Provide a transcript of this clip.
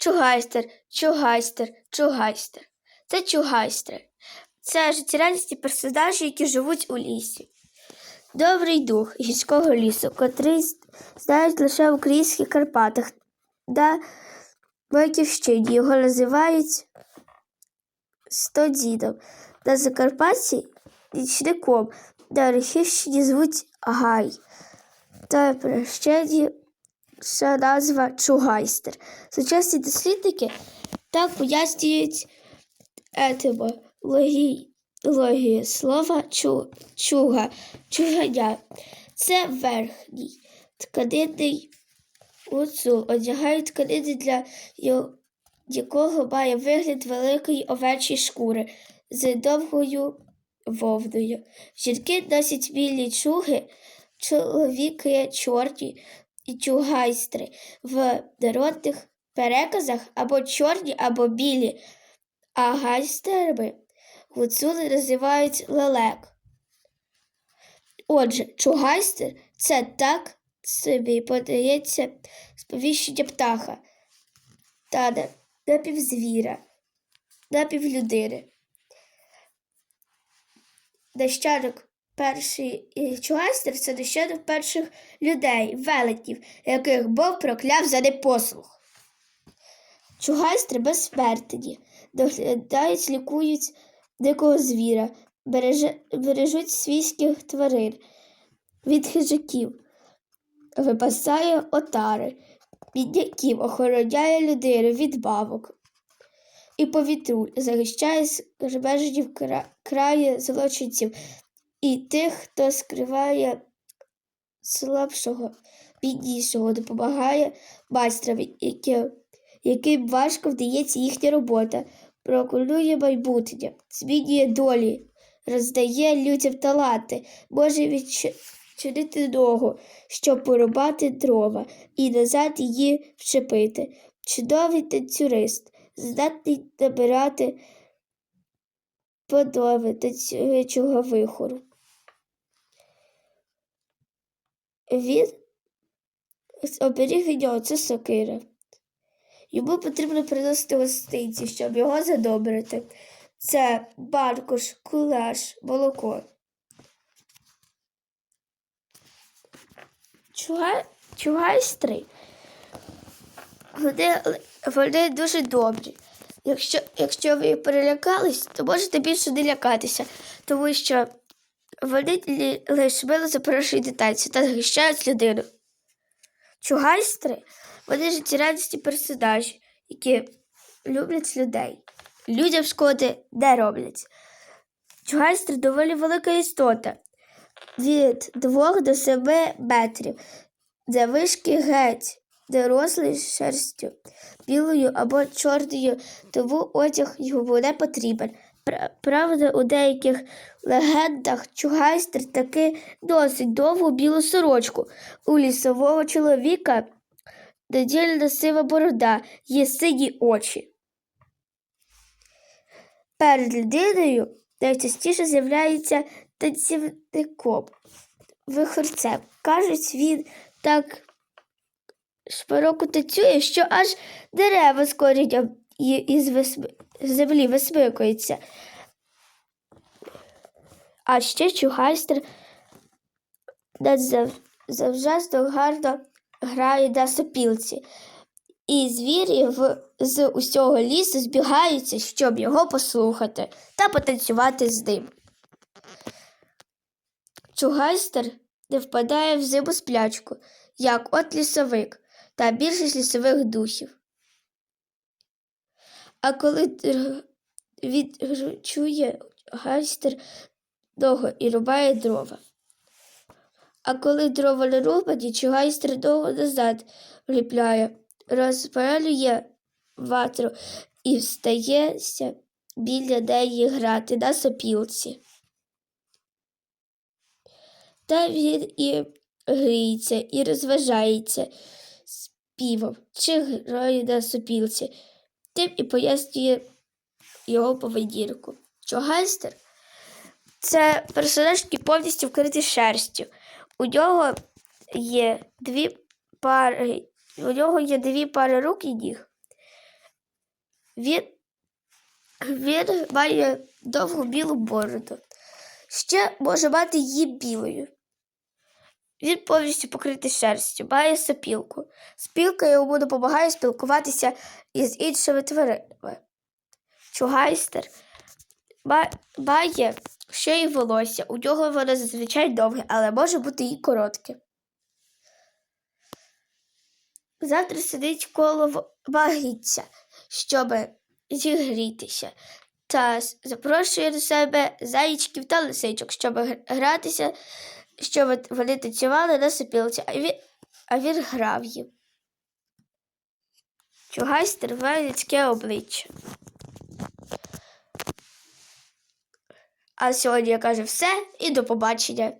Чугайстер, чугайстер, чугайстер. Це чугайстри. Це життєрадісні персонажі, які живуть у лісі. Добрий дух гірського лісу, котрий знають лише в українських Карпатах та Батьківщині. Його називають Стодідом. На Закарпатті нічником, на Рахівщині звуть Гай. Та прощені ще назва Чугайстер. Сучасні дослідники так пояснюють етимологію слова чу, чуга, чуганя. Це верхній тканинний гуцул. Одягають тканини, для якого має вигляд великої овечої шкури з довгою вовною. Жінки носять білі чуги, чоловіки чорні і чугайстри в народних переказах або чорні, або білі, а гайстерами гуцули називають лелек. Отже, чугайстер це так собі подається сповіщення птаха та напівзвіра, напівлюдини. Нащадок перший чугайстер це нащадок перших людей, велетнів, яких Бог прокляв за непослух. Чугайстри безсмертні, доглядають, лікують дикого звіра, бережуть свійських тварин від хижаків, випасає отари, бідняків, охороняє людину від бабок і повітру, захищає скарбежників кра... краю злочинців і тих, хто скриває слабшого, біднішого, допомагає майстрові, яким, важко вдається їхня робота, проконує майбутнє, змінює долі, роздає людям таланти, може відчинити ногу, щоб порубати дрова і назад її вчепити. Чудовий танцюрист, здатний набирати подови танцюючого вихору. Він оберіг нього це сокира. Йому потрібно приносити гостинці, щоб його задобрити. Це баркуш, кулеш, молоко. Чуга... Чугайстри, вони, вони дуже добрі. Якщо, якщо ви перелякались, то можете більше не лякатися, тому що вони мило запрошують дитинцю та захищають людину. Чугайстри вони життєрадісні персонажі, які люблять людей. Людям шкоди не роблять. Чугайстри доволі велика істота від 2 до 7 метрів, де вишки геть, дорослий шерстю, білою або чорною, тому одяг йому не потрібен. Пра- Правда, у деяких легендах чугайстер таки досить довгу білу сорочку. У лісового чоловіка недільна сива борода, є сині очі. Перед людиною найчастіше з'являється танцівником, вихорцем. Кажуть, він так широко танцює, що аж дерева з корінням із висми- землі висмикуються. А ще чугайстер завжди гарно грає на сопілці. І звірі в, з усього лісу збігаються, щоб його послухати та потанцювати з ним. Чугайстер не впадає в зиму сплячку, як от лісовик та більшість лісових духів. А коли відчує гайстер довго і рубає дрова. А коли дрова не рубані, чугайстер довго назад вліпляє, розпалює ватру і встається біля неї грати на сопілці. Та він і гріється, і розважається співом чи грає на сопілці, тим і пояснює його поведінку. Чугайстер це персонаж, який повністю вкритий шерстю. У нього є дві пари, у нього є дві пари рук і ніг. Він, він має довгу білу бороду. Ще може мати її білою. Він повністю покритий шерстю, має сопілку. Спілка йому допомагає спілкуватися із іншими тваринами. Чугайстер має ще й волосся. У нього воно зазвичай довге, але може бути і коротке. Завтра сидить коло в- багіття, щоб зігрітися, та запрошує до себе заїчків та лисичок, щоб гратися, щоб вони танцювали на сопілці, а він, а він грав їм. Чугай має людське обличчя. А сьогодні я кажу все і до побачення.